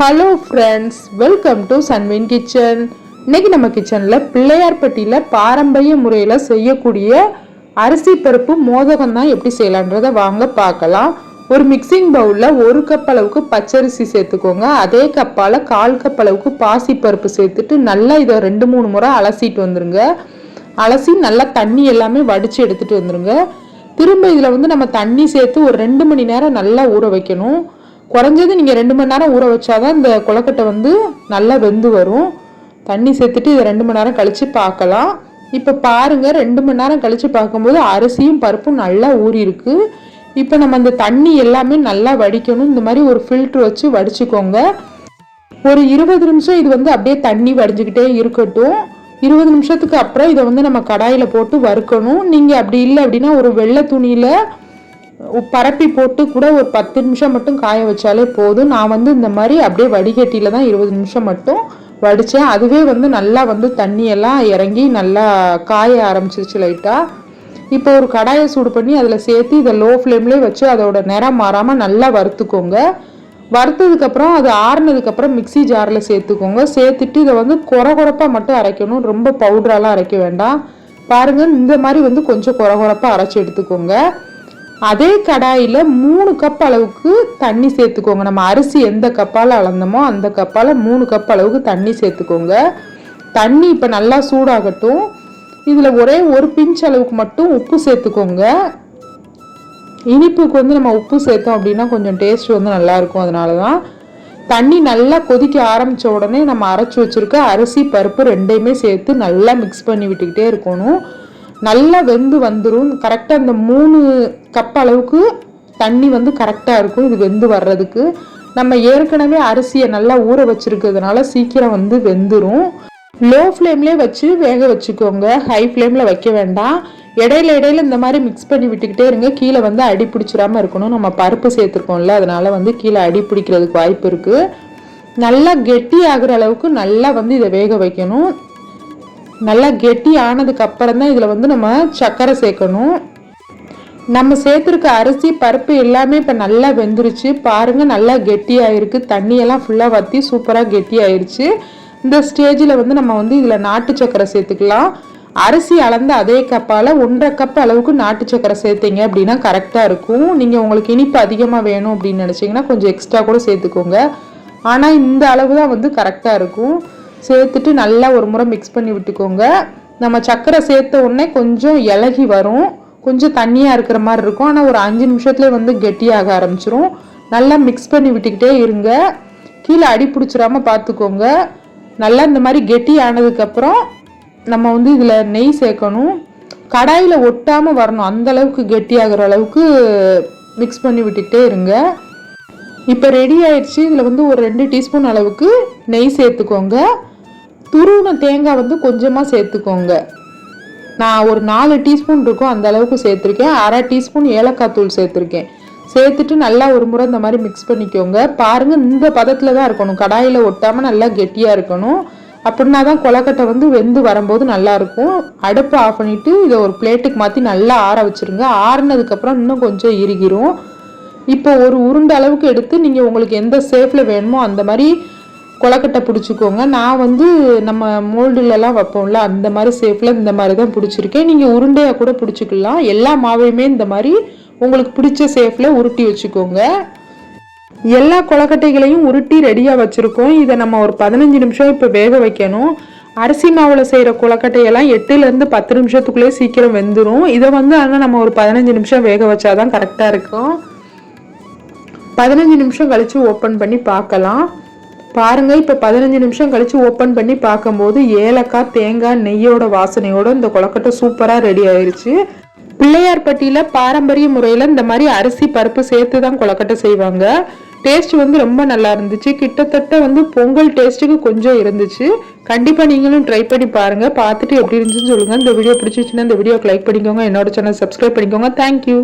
Hello friends welcome to Sunwin kitchen இன்னைக்கு நம்ம கிச்சனில் பிள்ளையார்பட்டியில் பாரம்பரிய முறையில் செய்யக்கூடிய அரிசி பருப்பு மோதகம் தான் எப்படி செய்யலான்றதை வாங்க பார்க்கலாம். ஒரு மிக்சிங் பவுலில் ஒரு கப் அளவுக்கு பச்சரிசி சேர்த்துக்கோங்க. அதே கப்பால் கால் கப் அளவுக்கு பாசி பருப்பு சேர்த்துட்டு நல்லா இதை ரெண்டு மூணு முறை அலசிட்டு வந்துருங்க. அலசி நல்லா தண்ணி எல்லாமே வடித்து எடுத்துகிட்டு வந்துருங்க. திரும்ப இதில் வந்து நம்ம தண்ணி சேர்த்து ஒரு ரெண்டு மணி நேரம் நல்லா ஊற வைக்கணும். குறைஞ்சது நீங்கள் ரெண்டு மணி நேரம் ஊற வச்சாதான் இந்த கொலக்கட்டை வந்து நல்லா வெந்து வரும். தண்ணி சேர்த்துட்டு இதை ரெண்டு மணி நேரம் கழித்து பார்க்கலாம். இப்போ பாருங்கள் ரெண்டு மணி நேரம் கழித்து பார்க்கும்போது அரிசியும் பருப்பும் நல்லா ஊறியிருக்கு. இப்போ நம்ம அந்த தண்ணி எல்லாமே நல்லா வடிக்கணும். இந்த மாதிரி ஒரு ஃபில்ட்ரு வச்சு வடிச்சுக்கோங்க. ஒரு இருபது நிமிஷம் இது வந்து அப்படியே தண்ணி வடிஞ்சுக்கிட்டே இருக்கட்டும். இருபது நிமிஷத்துக்கு அப்புறம் இதை வந்து நம்ம கடாயில் போட்டு வறுக்கணும். நீங்கள் அப்படி இல்லை அப்படின்னா ஒரு வெள்ளை துணியில் பரப்பி போட்டு கூட ஒரு பத்து நிமிஷம் மட்டும் காய வச்சாலே போதும். நான் வந்து இந்த மாதிரி அப்படியே வடிகட்டியில் தான் இருபது நிமிஷம் மட்டும் வடித்தேன் அதுவே வந்து நல்லா வந்து தண்ணியெல்லாம் இறங்கி நல்லா காய ஆரம்பிச்சிருச்சு லைட்டாக இப்போ ஒரு கடாயை சூடு பண்ணி அதில் சேர்த்து இதை லோ ஃப்ளேம்லேயே வச்சு அதோட நிறம் மாறாமல் நல்லா வறுத்துக்கோங்க. வறுத்ததுக்கப்புறம் அது ஆறுனதுக்கப்புறம் மிக்ஸி ஜாரில் சேர்த்துக்கோங்க. சேர்த்துட்டு இதை வந்து குறை குறைப்பாக மட்டும் அரைக்கணும். ரொம்ப பவுடரெல்லாம் அரைக்க வேண்டாம். பாருங்கள் இந்த மாதிரி வந்து கொஞ்சம் குறை குறைப்பாக அரைச்சி எடுத்துக்கோங்க. அதே கடாயில் மூணு கப் அளவுக்கு தண்ணி சேர்த்துக்கோங்க. நம்ம அரிசி எந்த கப்பால் அளந்தோமோ அந்த கப்பால் மூணு கப் அளவுக்கு தண்ணி சேர்த்துக்கோங்க. தண்ணி இப்போ நல்லா சூடாகட்டும். இதில் ஒரே ஒரு பிஞ்ச் அளவுக்கு மட்டும் உப்பு சேர்த்துக்கோங்க. இனிப்புக்கு வந்து நம்ம உப்பு சேர்த்தோம் அப்படின்னா கொஞ்சம் டேஸ்ட் வந்து நல்லாயிருக்கும் அதனால தான் தண்ணி நல்லா கொதிக்க ஆரம்பித்த உடனே நம்ம அரைச்சி வச்சுருக்க அரிசி பருப்பு ரெண்டையுமே சேர்த்து நல்லா மிக்ஸ் பண்ணி விட்டுக்கிட்டே இருக்கணும். நல்லா வெந்து வந்துடும் கரெக்டாக அந்த மூணு கப் அளவுக்கு தண்ணி வந்து கரெக்டாக இருக்கும். இது வெந்து வர்றதுக்கு. நம்ம ஏற்கனவே அரிசியை நல்லா ஊற வச்சுருக்கிறதுனால சீக்கிரம் வந்து வெந்துடும் லோ ஃப்ளேம்லேயே வச்சு வேக வச்சுக்கோங்க. ஹை ஃப்ளேமில் வைக்க வேண்டாம். இடையில இடையில இந்த மாதிரி மிக்ஸ் பண்ணி விட்டுக்கிட்டே இருங்க. கீழே வந்து அடி பிடிச்சிடாம இருக்கணும். நம்ம பருப்பு சேர்த்துருக்கோம்ல அதனால வந்து கீழே அடி பிடிக்கிறதுக்கு வாய்ப்பு இருக்குது நல்லா கெட்டி ஆகிற அளவுக்கு நல்லா வந்து இதை வேக வைக்கணும். நல்லா கெட்டி ஆனதுக்கு அப்புறம் தான் இதில் வந்து நம்ம சர்க்கரை சேர்க்கணும். நம்ம சேர்த்துருக்க அரிசி பருப்பு எல்லாமே இப்போ நல்லா வெந்துருச்சு. பாருங்கள் நல்லா கெட்டியாயிருக்கு. தண்ணியெல்லாம் ஃபுல்லாக வற்றி சூப்பராக கெட்டியாயிருச்சு. இந்த ஸ்டேஜில் வந்து நம்ம வந்து இதில் நாட்டு சக்கரை சேர்த்துக்கலாம். அரிசி அளந்த அதே கப்பால் ஒன்றரை கப் அளவுக்கு நாட்டு சக்கரை சேர்த்தீங்க அப்படின்னா கரெக்டாக இருக்கும். நீங்கள் உங்களுக்கு இனிப்பு அதிகமாக வேணும் அப்படின்னு நினச்சிங்கன்னா கொஞ்சம் எக்ஸ்ட்ரா கூட சேர்த்துக்கோங்க. ஆனால் இந்த அளவு தான் வந்து கரெக்டாக இருக்கும். சேர்த்துட்டு நல்லா ஒரு முறை மிக்ஸ் பண்ணி விட்டுக்கோங்க. நம்ம சர்க்கரை சேர்த்த உடனே கொஞ்சம் இலகி வரும். கொஞ்சம் தண்ணியாக இருக்கிற மாதிரி இருக்கும். ஆனால் ஒரு அஞ்சு நிமிஷத்துலேயே வந்து கெட்டியாக ஆரம்பிச்சிரும். நல்லா மிக்ஸ் பண்ணி விட்டுக்கிட்டே இருங்க. கீழே அடி பிடிச்சிடாம பார்த்துக்கோங்க நல்லா இந்த மாதிரி கெட்டி ஆனதுக்கப்புறம் நம்ம வந்து இதில் நெய் சேர்க்கணும். கடாயில் ஒட்டாமல் வரணும். அந்தளவுக்கு கெட்டியாகிற அளவுக்கு மிக்ஸ் பண்ணி விட்டுக்கிட்டே இருங்க. இப்போ ரெடி ஆயிடுச்சு. இதில் வந்து ஒரு ரெண்டு டீஸ்பூன் அளவுக்கு நெய் சேர்த்துக்கோங்க. துருவின தேங்காய் வந்து கொஞ்சமாக சேர்த்துக்கோங்க. நான் ஒரு நாலு டீஸ்பூன் இருக்கும் அந்த அளவுக்கு சேர்த்துருக்கேன். அரை டீஸ்பூன் ஏலக்காய் தூள் சேர்த்துருக்கேன். சேர்த்துட்டு நல்லா ஒரு முறை இந்த மாதிரி மிக்ஸ் பண்ணிக்கோங்க. பாருங்கள் இந்த பதத்தில் தான் இருக்கணும். கடாயில் ஒட்டாமல் நல்லா கெட்டியாக இருக்கணும். அப்படின்னா தான் கொலக்கட்டை வந்து வெந்து வரும்போது நல்லாயிருக்கும் அடுப்பை ஆஃப் பண்ணிவிட்டு இதை ஒரு பிளேட்டுக்கு மாற்றி நல்லா ஆற வச்சுருங்க. ஆறுனதுக்கப்புறம் இன்னும் கொஞ்சம் இறுகிரும் இப்போ ஒரு உருண்டை அளவுக்கு எடுத்து நீங்கள் உங்களுக்கு எந்த சேஃபில் வேணுமோ அந்த மாதிரி கொலக்கட்டை பிடிச்சிக்கோங்க. நான் வந்து நம்ம மோல்டுலலாம் வைப்போம்ல அந்த மாதிரி சேஃபில் இந்த மாதிரி தான் பிடிச்சிருக்கேன். நீங்கள் உருண்டையாக கூட பிடிச்சிக்கலாம். எல்லா மாவையுமே இந்த மாதிரி உங்களுக்கு பிடிச்ச சேஃபில் உருட்டி வச்சுக்கோங்க. எல்லா கொலக்கட்டைகளையும் உருட்டி ரெடியாக வச்சுருக்கோம். இதை நம்ம ஒரு பதினஞ்சு நிமிஷம் இப்போ வேக வைக்கணும். அரிசி மாவில் செய்கிற கொலக்கட்டையெல்லாம் எட்டுலேருந்து பத்து நிமிஷத்துக்குள்ளேயே சீக்கிரம் வெந்துடும் இதை வந்து ஆனால் நம்ம ஒரு பதினஞ்சு நிமிஷம் வேக வச்சாதான் கரெக்டாக இருக்கும். பதினஞ்சு நிமிஷம் கழித்து ஓப்பன் பண்ணி பார்க்கலாம். பாருங்கள் இப்போ பதினஞ்சு நிமிஷம் கழித்து ஓப்பன் பண்ணி பார்க்கும்போது ஏலக்காய் தேங்காய் நெய்யோட வாசனையோட இந்த கொழக்கட்டை சூப்பராக ரெடி ஆயிருச்சு. பிள்ளையார்பட்டியில் பாரம்பரிய முறையில் இந்த மாதிரி அரிசி பருப்பு சேர்த்து தான் கொலக்கட்டை செய்வாங்க. டேஸ்ட் வந்து ரொம்ப நல்லா இருந்துச்சு. கிட்டத்தட்ட வந்து பொங்கல் டேஸ்ட்டுக்கு கொஞ்சம் இருந்துச்சு. கண்டிப்பாக நீங்களும் ட்ரை பண்ணி பாருங்கள் பார்த்துட்டு எப்படி இருந்துச்சுன்னு சொல்லுங்கள் இந்த வீடியோ பிடிச்சிச்சுன்னா இந்த வீடியோக்கு லைக் பண்ணிக்கோங்க. என்னோட சேனல் சப்ஸ்கிரைப் பண்ணிக்கோங்க. தேங்க்யூ